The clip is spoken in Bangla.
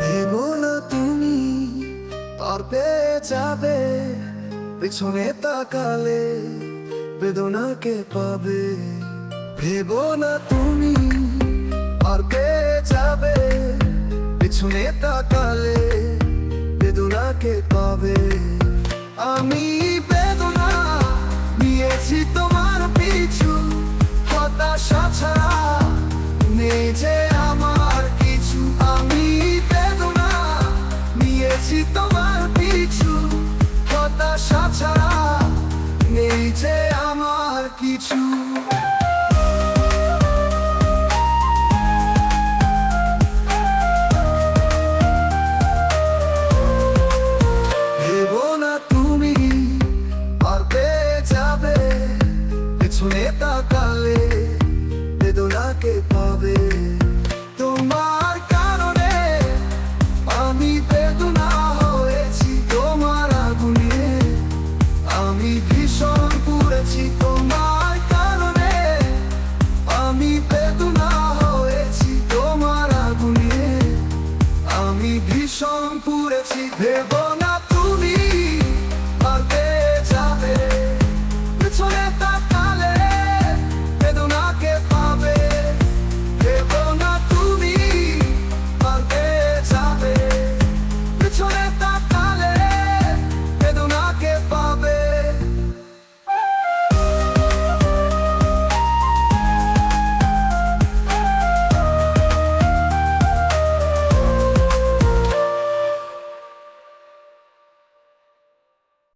ভেবো না তুমি, পার পেয়ে যাবে, পেছনে তাকালে বেদনাকে পাবে। ভেবো না তুমি, পার পেয়ে যাবে, পেছনে তাকালে লেগেছি তোমার পিছু হতাশা ছাড়া নেই যে আমার কিছু। পেছনে তাকালে বেদনাকে পাবে। ভীষণ পুড়েছি তোমার কারণে। আমি বেদনা হয়েছি তোমার আগুনে। আমি ভীষণ পুড়েছি ভেবনা